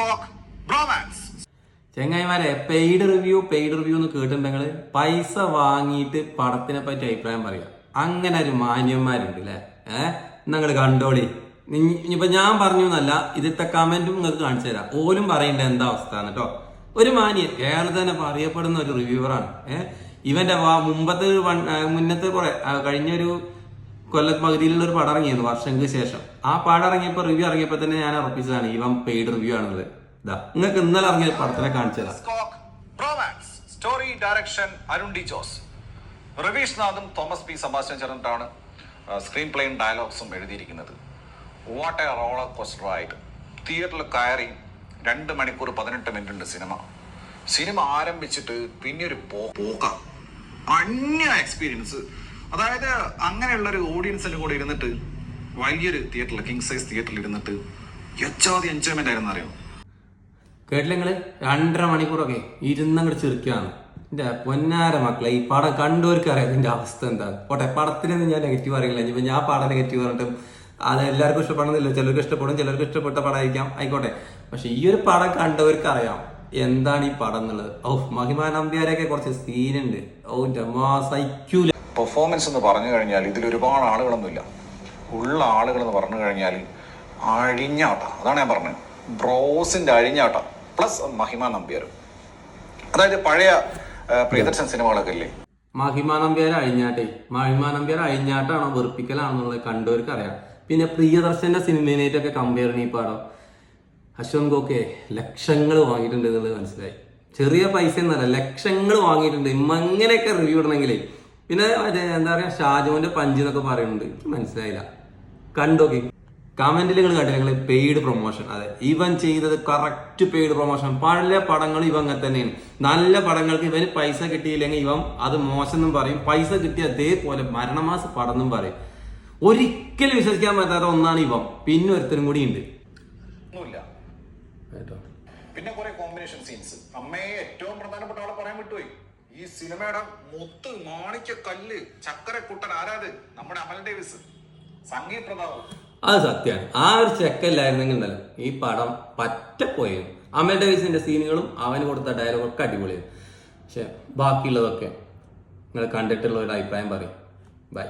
Skok bromance ചെങ്ങായിമാരെ paid review paid review എന്ന് കേട്ടിട്ടുണ്ടെങ്കിൽ പൈസ വാങ്ങിയിട്ട് പടത്തിനെ പറ്റി അഭിപ്രായം പറയുക അങ്ങനെ ഒരു മാന്യന്മാരുണ്ട് അല്ലേ ഏഹ് നിങ്ങൾ കണ്ടോളി. ഇനിയിപ്പോ ഞാൻ പറഞ്ഞു എന്നല്ല ഇതിത്തെ കമന്റും നിങ്ങൾക്ക് കാണിച്ചു തരാം. ഓലും പറയേണ്ട എന്താ അവസ്ഥ കേട്ടോ ഒരു മാന്യൻ കേരളത്തിൽ തന്നെ അറിയപ്പെടുന്ന ഒരു റിവ്യൂവറാണ് ഏഹ് ഇവന്റെ മുമ്പത്തെ മുന്നത്തെ കുറെ കഴിഞ്ഞൊരു കൊല്ലം പകുതിയിലുള്ള ഒരു പടം ഇറങ്ങിയിരുന്നു വർഷങ്ങൾക്ക് ശേഷം. ആ പടം ഇറങ്ങിയപ്പോ റിവ്യൂ ഇറങ്ങിയപ്പോ തന്നെ ഞാൻ ഉറപ്പിച്ചതാണ് ഇവൻ പെയ്ഡ് റിവ്യൂ ആണെന്നുള്ളത്. ഇതാ നിങ്ങൾക്ക് ഇന്നലെ ഇറങ്ങിയ പടത്തിനെ കാണിച്ചു story direction Arun D Jose. Raveesh നാഥും തോമസ് പി സബാസ്റ്റ്യൻ ചേർന്നിട്ടാണ് സ്ക്രീൻ പ്ലേയും ഡയലോഗ്സും എഴുതിയിരിക്കുന്നത്. വാട്ട് എ റോളർ കോസ്റ്റർ ആയിട്ട് തിയേറ്ററിൽ കയറി രണ്ട് മണിക്കൂർ പതിനെട്ട് മിനിറ്റ് ഉണ്ട് സിനിമ. സിനിമ ആരംഭിച്ചിട്ട് പിന്നെ ഒരു പോക്ക. അന്യ എക്സ്പീരിയൻസ് അതായത് അങ്ങനെയുള്ള ഒരു ഓഡിയൻസിന്റെ കൂടെ ഇരുന്നിട്ട് വലിയൊരു തിയേറ്ററിൽ കിങ് സൈസ് തിയേറ്ററിൽ ഇരുന്നിട്ട് യച്ചാതി എൻജോയ്മെന്റ് ആയിരുന്നു അറിയാം? കേട്ടില്ല രണ്ടര മണിക്കൂറൊക്കെ ഇരുന്നങ്ങോട്ട് ചെറുക്കുകയാണ് എന്റെ പൊന്നാര മക്കളെ ഈ പടം കണ്ടവർക്ക് അറിയാം ഇതിന്റെ അവസ്ഥ എന്താ. പോട്ടെ പടത്തിനൊന്നും ഞാൻ നെഗറ്റീവ് അറിയില്ല. ഇനിയിപ്പോ ഞാൻ പടം നെഗറ്റീവ് പറഞ്ഞിട്ടും അത് എല്ലാവർക്കും ഇഷ്ടപ്പെടണമെന്നില്ല ചിലർക്ക് ഇഷ്ടപ്പെടും ചിലർക്ക് ഇഷ്ടപ്പെട്ട പടമായിരിക്കാം. ആയിക്കോട്ടെ. പക്ഷെ ഈ ഒരു പടം കണ്ടവർക്ക് അറിയാം എന്താണ് ഈ പടം എന്നുള്ളത്. ഓ മഹിമാ നമ്പ്യാരൊക്കെ കുറച്ച് സീനുണ്ട് ഓ ജമാ സഹിക്കൂല. പെർഫോമൻസ് എന്ന് പറഞ്ഞു കഴിഞ്ഞാൽ ഇതിൽ ഒരുപാട് ആളുകളൊന്നുമില്ല. ഉള്ള ആളുകൾ എന്ന് പറഞ്ഞു കഴിഞ്ഞാൽ അഴിഞ്ഞാട്ട. അതാണ് ഞാൻ പറഞ്ഞത്. ബ്രോസിന്റെ അഴിഞ്ഞാട്ട പ്ലസ് മഹിമ നമ്പ്യാർ. അതായത് പഴയ പ്രിയദർശൻ സിനിമകളൊക്കെ ഇല്ലേ? മഹിമ നമ്പ്യാർ അഴിഞ്ഞാട്ടെ. മഹിമ നമ്പ്യാർ അഴിഞ്ഞാട്ടാണോ? വെറുപ്പിക്കലാണെന്നുള്ളത് കണ്ടവർക്ക് അറിയാം. പിന്നെ പ്രിയദർശന്റെ സിനിമയിലേറ്റൊക്കെ കമ്പയർ ചെയ്യും ഈ പാടം. അശ്വന്ത് ഗോക്കെ ലക്ഷങ്ങൾ വാങ്ങിയിട്ടുണ്ട് എന്നുള്ളത് മനസ്സിലായി. ചെറിയ പൈസ എന്നല്ല ലക്ഷങ്ങൾ വാങ്ങിയിട്ടുണ്ട്. ഇമ്മങ്ങനെയൊക്കെ റിവ്യൂ ഇടണമെങ്കിലേ പിന്നെ മറ്റേ എന്താ പറയാ ഷാജുവിന്റെ പഞ്ച് എന്നൊക്കെ പറയുന്നുണ്ട്. എനിക്ക് മനസ്സിലായില്ല. കണ്ടോക്കി. കമന്റിൽ നിങ്ങൾ കണ്ടില്ല നിങ്ങൾ പെയ്ഡ് പ്രൊമോഷൻ അതെ ഇവൻ ചെയ്തത് കറക്റ്റ് പെയ്ഡ് പ്രൊമോഷൻ പല പടങ്ങളും ഇവ അങ്ങനെ തന്നെയാണ്. നല്ല പടങ്ങൾക്ക് ഇവന് പൈസ കിട്ടിയില്ലെങ്കിൽ ഇവൻ അത് മോശം എന്നും പറയും. പൈസ കിട്ടിയ അതേപോലെ മരണമാസ പടം എന്നും പറയും. ഒരിക്കലും വിശ്വസിക്കാൻ പറ്റാത്ത ഒന്നാണ് ഇവൻ. പിന്നെ ഒരുത്തരും കൂടി ഉണ്ട്. പിന്നെ കുറെ കോമ്പിനേഷൻ സീൻസ് അമ്മയെ ഏറ്റവും പ്രധാനപ്പെട്ട ആളെ പറയാൻ വിട്ടുപോയി. ഈ സിനിമയുടെ മുത്ത് മാണിക്യ കല്ല് ചക്കരക്കുട്ടൻ ആരാത്? നമ്മുടെ അമൽ ഡേവിസ്. സംഗീത് പ്രതാപ്. അത് സത്യമാണ് ആ ഒരു ചെക്കല്ലായിരുന്നെങ്കിൽ ഉണ്ടല്ലോ ഈ പടം പറ്റപ്പോയത് അമൽ ഡേവിസിന്റെ സീനുകളും അവന് കൊടുത്ത ഡയലോഗൊക്കെ അടിപൊളിയാണ് പക്ഷെ ബാക്കിയുള്ളതൊക്കെ നിങ്ങൾ കണ്ടിട്ടുള്ള ഒരു അഭിപ്രായം പറയും. ബൈ